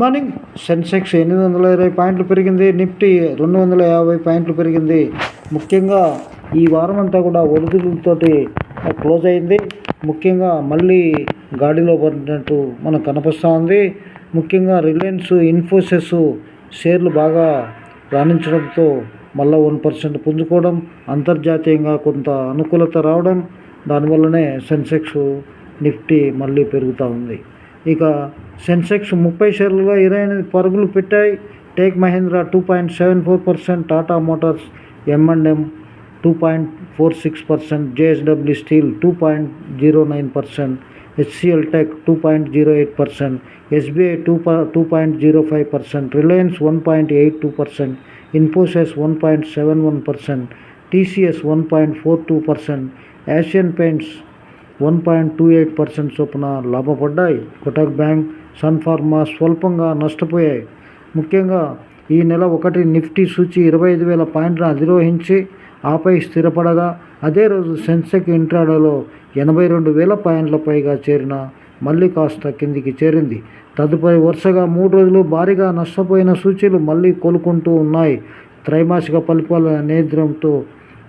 Morning Sensex ఎనిమిది వందల ఇరవై పాయింట్లు పెరిగింది నిఫ్టీ రెండు వందల యాభై పాయింట్లు పెరిగింది. ముఖ్యంగా ఈ వారం అంతా కూడా ఒడిదుడులతోటి క్లోజ్ అయింది. ముఖ్యంగా మళ్ళీ గాడిలో పడినట్టు మనకు కనిపిస్తూ ఉంది. ముఖ్యంగా రిలయన్స్ ఇన్ఫోసిస్ షేర్లు బాగా రాణించడంతో మళ్ళీ వన్ పర్సెంట్ పుంజుకోవడం అంతర్జాతీయంగా కొంత అనుకూలత రావడం దానివల్లనే సెన్సెక్స్ నిఫ్టీ మళ్ళీ పెరుగుతూ ఉంది. ఇక సెన్సెక్స్ ముప్పై షేర్లుగా ఇరవై ఎనిమిది పరుగులు పెట్టాయి. Tech Mahindra two point seven four percent Tata Motors M and M two point four six percent JSW Steel two point zero nine percent HCL Tech two point zero eight percent SBI two two point zero five percent Reliance one point eight two percent Infosys one point seven one percent TCS one point four two percent Asian Paints one point two eight percent చొప్పున లాభపడ్డాయి. Kotak bank sun pharma స్వల్పంగా నష్టపోయాయి. ముఖ్యంగా ఈ నెల ఒకటి Nifty సూచి ఇరవై ఐదు వేల పాయింట్లను అధిరోహించి ఆపై స్థిరపడగా అదే రోజు సెన్సెక్ ఇంట్రాడోలో ఎనభై రెండు వేల పాయింట్ల పైగా చేరిన మళ్ళీ కాస్త కిందికి చేరింది. తదుపరి వరుసగా మూడు రోజులు భారీగా నష్టపోయిన సూచీలు మళ్ళీ కోలుకుంటూ ఉన్నాయి. త్రైమాసిక ఫలితాల నేద్రంతో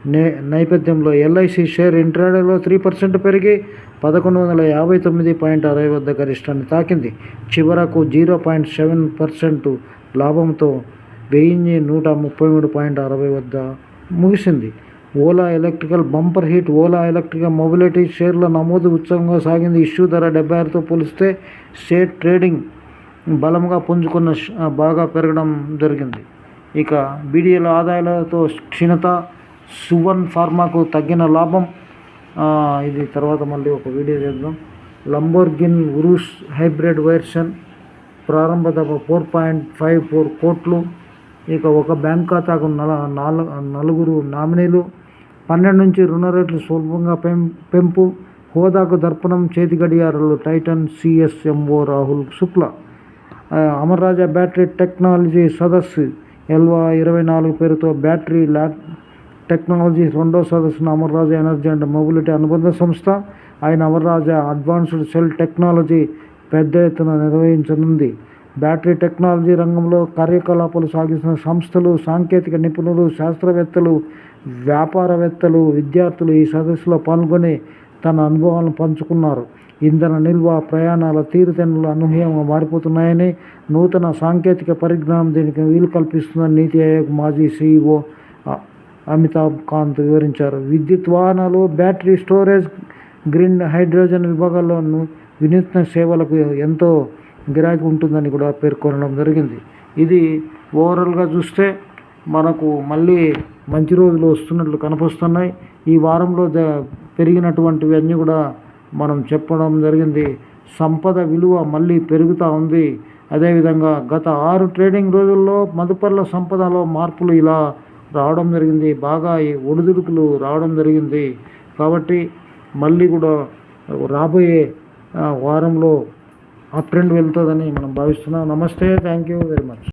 నే నేపథ్యంలో ఎల్ఐసి షేర్ ఇంట్రాడేలో త్రీ పర్సెంట్ పెరిగి పదకొండు వందల యాభై తొమ్మిది పాయింట్ అరవై వద్ద గరిష్టాన్ని తాకింది. చివరకు జీరో పాయింట్ సెవెన్ పర్సెంట్ లాభంతో వెయ్యి నూట ముప్పై మూడు పాయింట్ అరవై వద్ద ముగిసింది. Ola electrical bumper hit Ola electrical mobility షేర్ల నమోదు ఉత్సవంగా సాగింది. ఇష్యూ ధర డెబ్బై ఆరుతో పోలిస్తే షేర్ ట్రేడింగ్ బలంగా పుంజుకున్న బాగా పెరగడం జరిగింది. ఇక బీడీఎల్ ఆదాయాలతో క్షీణత సువన్ ఫార్మాకు తగ్గిన లాభం. ఇది తర్వాత మళ్ళీ ఒక వీడియో చేద్దాం. లంబోర్గిన్ ఉరూస్ హైబ్రిడ్ వెర్షన్ ప్రారంభ ధర ఫోర్ పాయింట్ ఫైవ్ ఫోర్ కోట్లు. ఇక ఒక బ్యాంక్ ఖాతాకు నల నాలుగు నలుగురు నామినీలు. పన్నెండు నుంచి రుణ రేట్లు సులభంగా పెం పెంపు. హోదాకు దర్పణం చేతి గడియారాలు Titan CSMO Rahul Shukla. Amararaja battery technology సదస్సు ఎల్వా ఇరవై నాలుగు పేరుతో బ్యాటరీ ల్యాట్ టెక్నాలజీ రెండో సదస్సును అమర్రాజా ఎనర్జీ అండ్ మొబిలిటీ అనుబంధ సంస్థ. ఆయన అమర్రాజా అడ్వాన్స్డ్ సెల్ టెక్నాలజీ పెద్ద ఎత్తున నిర్వహించనుంది. బ్యాటరీ టెక్నాలజీ రంగంలో కార్యకలాపాలు సాగిస్తున్న సంస్థలు సాంకేతిక నిపుణులు శాస్త్రవేత్తలు వ్యాపారవేత్తలు విద్యార్థులు ఈ సదస్సులో పాల్గొని తన అనుభవాలను పంచుకున్నారు. ఇంధన నిల్వ ప్రయాణాల తీరుతెన్నులు అనూహ్యంగా మారిపోతున్నాయని నూతన సాంకేతిక పరిజ్ఞానం దీనికి వీలు కల్పిస్తుందని నీతి ఆయోగ్ మాజీ సీఈఓ అమితాబ్ కాంత్ వివరించారు. విద్యుత్ వాహనాలు బ్యాటరీ స్టోరేజ్ గ్రీన్ హైడ్రోజన్ విభాగాల్లోనూ వినూత్న సేవలకు ఎంతో గిరాకీ ఉంటుందని కూడా పేర్కొనడం జరిగింది. ఇది ఓవరాల్గా చూస్తే మనకు మళ్ళీ మంచి రోజులు వస్తున్నట్లు కనిపిస్తున్నాయి. ఈ వారంలో జ కూడా మనం చెప్పడం జరిగింది. సంపద విలువ మళ్ళీ పెరుగుతూ ఉంది. అదేవిధంగా గత ఆరు ట్రేడింగ్ రోజుల్లో మదుపర్ల సంపదలో మార్పులు ఇలా రావడం జరిగింది. బాగా ఈ ఒడిదుడుకులు రావడం జరిగింది. కాబట్టి మళ్ళీ కూడా రాబోయే వారంలో అప్ ట్రెండ్ వెళ్తుందని మనం భావిస్తున్నాం. నమస్తే. Thank you very much.